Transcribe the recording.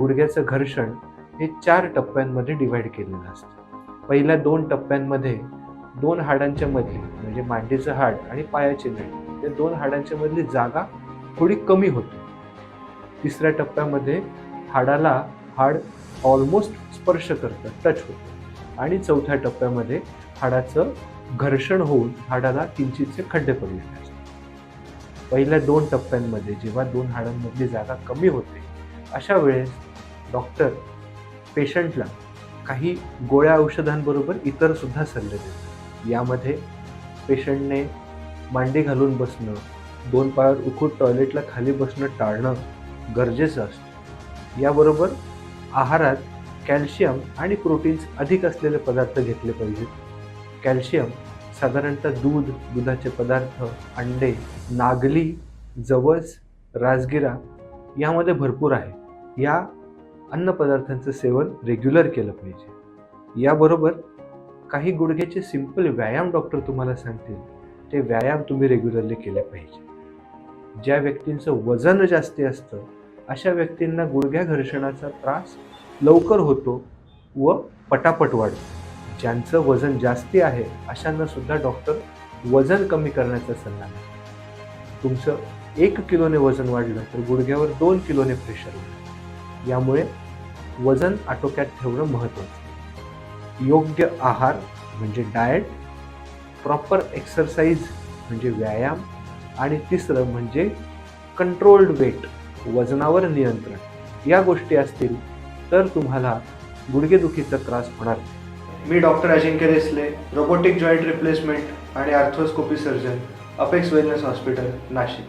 गुडघ्याचं घर्षण हे चार टप्प्यांमध्ये डिव्हाइड केलेलं असतं. पहिल्या दोन टप्प्यांमध्ये दोन हाडांच्या मधली म्हणजे मांडीचं हाड आणि पायाचे नळी या दोन हाडांच्या मधली जागा थोडी कमी होते. तिसऱ्या टप्प्यामध्ये हाडाला हाड ऑलमोस्ट स्पर्श करतं टच होतं. आणि चौथ्या टप्प्यामध्ये हाडाचं घर्षण होऊन हाडाला किंचितचे खड्डे पडलेले असतात. पहिल्या दोन टप्प्यांमध्ये जेव्हा दोन हाडांमधली जागा कमी होते अशा वेळेस डॉक्टर पेशंटला काही गोळ्या औषधांबरोबर इतर सुद्धा सल्ले देतात. यामध्ये पेशंटने मांडी घालून बसणं दोन पायावर उखूट टॉयलेटला खाली बसणं टाळणं गरजेचं असतं. याबरोबर आहारात कॅल्शियम आणि प्रोटीन्स अधिक असलेले पदार्थ घेतले पाहिजेत. कॅल्शियम साधारणतः दूध दुधाचे पदार्थ अंडे नागली जवस राजगिरा यामध्ये भरपूर आहे. या अन्नपदार्थांचं सेवन रेग्युलर केलं पाहिजे. याबरोबर काही गुडघ्याचे सिंपल व्यायाम डॉक्टर तुम्हाला सांगतील. ते व्यायाम तुम्ही रेग्युलरली केले पाहिजे. ज्या व्यक्तींचं वजन जास्ती असतं अशा व्यक्तींना गुडघ्या घर्षणाचा त्रास लवकर होतो व पटापट वाढतो. ज्यांचं वजन जास्ती आहे अशांना सुद्धा डॉक्टर वजन कमी करण्याचा सल्ला देतात. तुमचं एक किलोने वजन वाढलं तर गुडघ्यावर दोन किलोने प्रेशर वाढलं यामुळे वजन आटोक्यात ठेवणं महत्त्वाचं. योग्य आहार म्हणजे डाएट प्रॉपर एक्सरसाइज म्हणजे व्यायाम आणि तिसरं म्हणजे कंट्रोल्ड वेट वजनावर नियंत्रण. या गोष्टी असतील तर तुम्हाला गुडघेदुखीचा त्रास होणार मी doctor Ajinkya Desale robotic joint replacement आणि arthroscopy surgeon Apex wellness hospital Nashik.